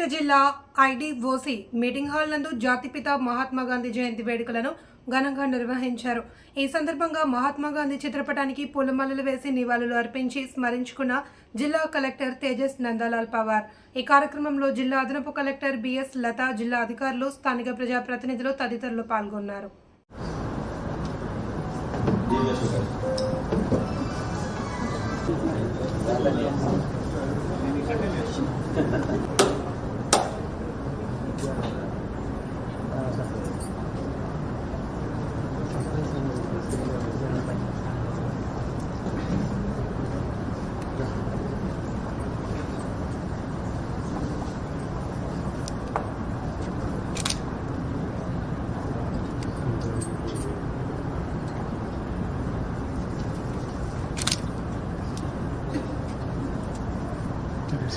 సూర్యాపేట జిల్లా IDOC meeting hall నందు జాతిపిత మహాత్మా గాంధీ జయంతి వేడుకలను ఘనంగా నిర్వహించారు. ఈ సందర్భంగా మహాత్మా గాంధీ చిత్రపటానికి పూలమాలలు వేసి నివాళులు అర్పించి స్మరించుకున్న జిల్లా కలెక్టర్ తేజస్ నందలాల్ పవార్. ఈ కార్యక్రమంలో జిల్లా అదనపు కలెక్టర్ బిఎస్ లత జిల్లా అధికారులు స్థానిక ప్రజాప్రతినిధులు తదితరులు పాల్గొన్నారు.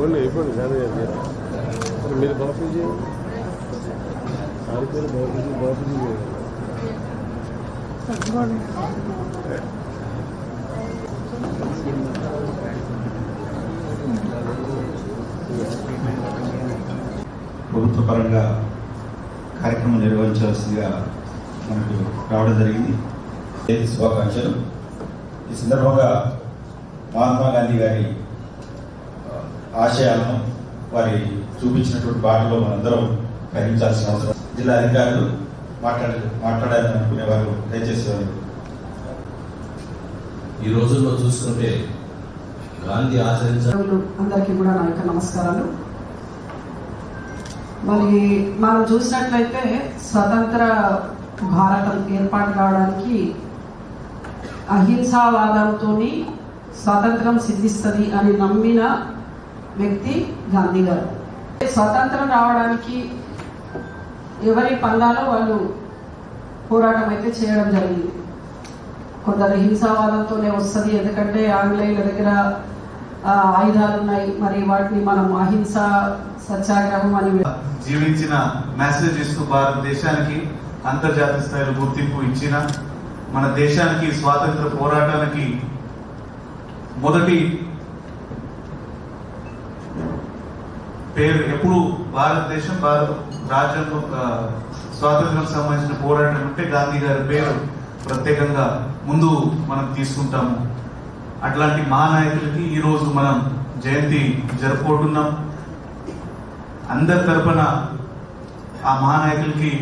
కొన్ని అయిపోయింది కానీ అది మీరు బాపూజీ ఆడిపోయిన బాపూజీ బాపూజీ ప్రభుత్వ పరంగా కార్యక్రమం నిర్వహించాల్సిందిగా మనకు రావడం జరిగింది. శుభాకాంక్షలు. ఈ సందర్భంగా మహాత్మా గాంధీ గారి ఆశయాలను వారి చూపించినటువంటి బాటలో మనందరం గ్రహించాల్సిన అవసరం. జిల్లా అధికారులు మాట్లాడ మాట్లాడాలని అనుకునేవారు దయచేసి వారు. ఈ రోజుల్లో చూసుకుంటే గాంధీ ఆచరించ మిత్రులు అందరికీ కూడా నా యొక్క నమస్కారాలు. మరి మనం చూసినట్లయితే స్వతంత్ర భారతం ఏర్పాటు కావడానికి అహింసావాదంతో స్వాతంత్రం సిద్ధిస్తుంది అని నమ్మిన వ్యక్తి గాంధీ గారు స్వాతంత్రం రావడానికి ఎవరి పందాలో వాళ్ళు పోరాటం అయితే చేయడం జరిగింది. కొందరు హింసావాదంతోనే వస్తుంది ఎందుకంటే ఆంగ్లేయుల దగ్గర ఆయుధాలు ఉన్నాయి. మరి వాటిని మనం అహింస సత్యాగ్రహం అని జీవించిన మెసేజ్ ఇస్తూ భారతదేశానికి అంతర్జాతీయ స్థాయిలో గుర్తింపు ఇచ్చిన మన దేశానికి స్వాతంత్ర పోరాటానికి మొదటి పేరు ఎప్పుడు భారతదేశం భారత రాజ్యాంగం స్వాతంత్రం సంబంధించిన పోరాటం ఉంటే గాంధీ గారి పేరు ప్రత్యేకంగా ముందు మనం తీసుకుంటాము. అట్లాంటి మహానాయకులకి ఈరోజు మనం జయంతి జరుపుకుంటున్నాం. అందరి తరపున ఆ మహానాయకులకి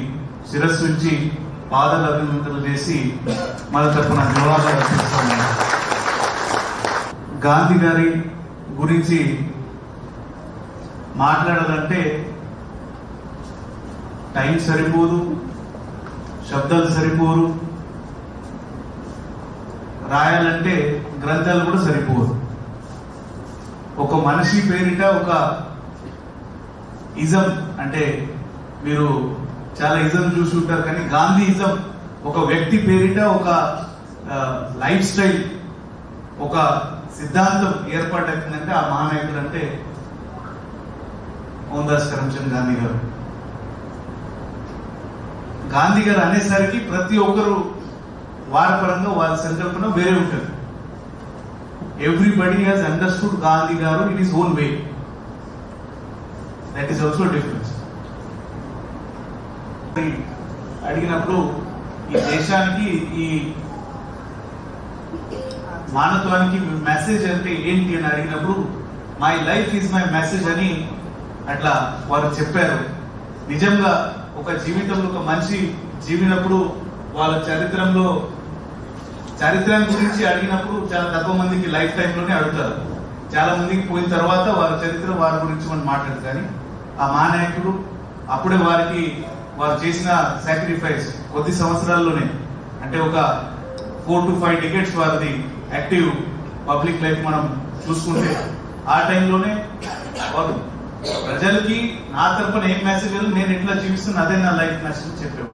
శిరస్సు ఇచ్చి పాదల అభినందనలు చేసి మన తరపున జవాబు అర్పిస్తాము. గాంధీ గారి గురించి మాట్లాడాలంటే టైం సరిపోదు శబ్దాలు సరిపోరు రాయాలంటే గ్రంథాలు కూడా సరిపోదు ఒక మనిషి పేరిట ఒక ఇజం అంటే మీరు చాలా ఇజం చూసి ఉంటారు కానీ గాంధీ ఇజం ఒక వ్యక్తి పేరిట ఒక లైఫ్ స్టైల్ ఒక సిద్ధాంతం ఏర్పాటవుతుందంటే ఆ మహానాయకుడు అంటే మోహన్దాస్ కరమ్చంద్ గాంధీ గారు. గాంధీ గారు అనేసరికి ప్రతి ఒక్కరు వారి పరంగా వారి సంకల్పన వేరే ఉంటుంది. Everybody has understood Gandhi garu in his own way that is also difference అడిగినప్పుడు ఈ దేశానికి ఈ మానత్వానికి మెసేజ్ అంటే ఏంటి అని అడిగినప్పుడు my life is my message అని అట్లా వారు చెప్పారు. నిజంగా ఒక జీవితంలో ఒక మనిషి జీవినప్పుడు వాళ్ళ చరిత్రంలో చరిత్రం గురించి అడిగినప్పుడు చాలా తక్కువ మందికి లైఫ్ టైంలోనే అడుగుతారు. చాలా మందికి పోయిన తర్వాత వారి చరిత్ర వారి గురించి మనం మాట్లాడదు. కానీ ఆ మానాయకుడు అప్పుడే వారికి వారు చేసిన సాక్రిఫైస్ కొద్ది సంవత్సరాల్లోనే అంటే ఒక ఫోర్ టు ఫైవ్ టికెట్స్ వారిది యాక్టివ్ పబ్లిక్ లైఫ్ మనం చూసుకుంటే ఆ టైంలోనే వారు ప్రజలకి నా తరపున ఏం మెసేజ్ నేను ఇట్లా జీవిస్తున్నా అదే నా లైఫ్ మెసేజ్ చెప్పేవాడు.